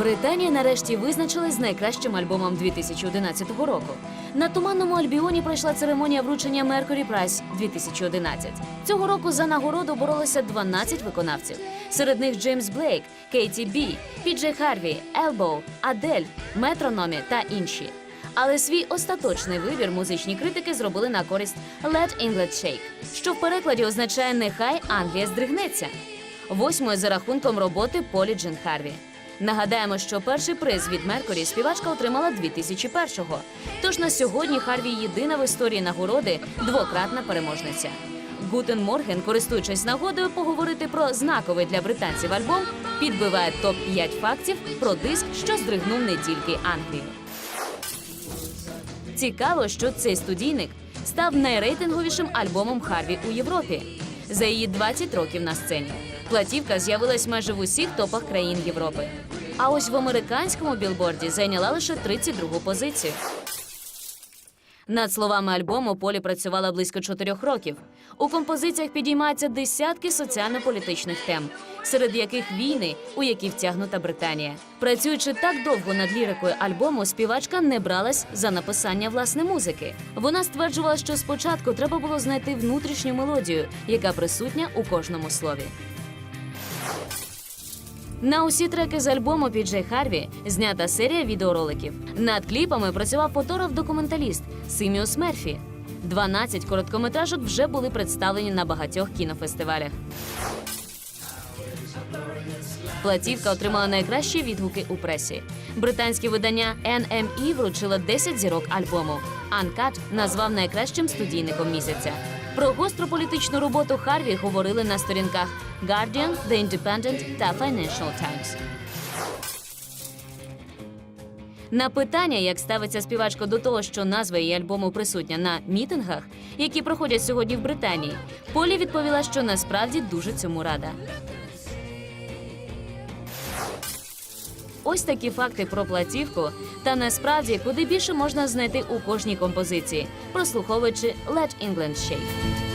Британія нарешті визначилась з найкращим альбомом 2011 року. На туманному альбіоні пройшла церемонія вручення Mercury Prize 2011. Цього року за нагороду боролося 12 виконавців. Серед них Джеймс Блейк, Кейті Бі, Піджей Харві, Елбоу, Адель, Метрономі та інші. Але свій остаточний вибір музичні критики зробили на користь Let England Shake, що в перекладі означає Нехай Англія здригнеться. Восьмою за рахунком роботи Полі Джин Харві. Нагадаємо, що перший приз від Меркурі співачка отримала 2001-го. Тож на сьогодні Харві єдина в історії нагороди двократна переможниця. Гутен Морген, користуючись нагодою поговорити про знаковий для британців альбом, підбиває топ 5 фактів про диск, що здригнув не тільки Англію. Цікаво, що цей студійник став найрейтинговішим альбомом Харві у Європі за її 20 років на сцені. Платівка з'явилась майже в усіх топах країн Європи. А ось в американському білборді зайняла лише 32-гу позицію. Над словами альбому Полі працювала близько чотирьох років. У композиціях підіймаються десятки соціально-політичних тем, серед яких війни, у які втягнута Британія. Працюючи так довго над лірикою альбому, співачка не бралась за написання власне музики. Вона стверджувала, що спочатку треба було знайти внутрішню мелодію, яка присутня у кожному слові. На усі треки з альбому Піджей Харві знята серія відеороликів. Над кліпами працював фотограф-документаліст Симіус Мерфі. 12 короткометражок вже були представлені на багатьох кінофестивалях. Платівка отримала найкращі відгуки у пресі. Британське видання NME вручило 10 зірок альбому. Uncut назвав найкращим студійником місяця. Про гостру політичну роботу Харві говорили на сторінках Guardian, The Independent та Financial Times. На питання, як ставиться співачка до того, що назва її альбому присутня на мітингах, які проходять сьогодні в Британії, Полі відповіла, що насправді дуже цьому рада. Ось такі факти про платівку, та насправді куди більше можна знайти у кожній композиції, прослуховуючи Let England Shake.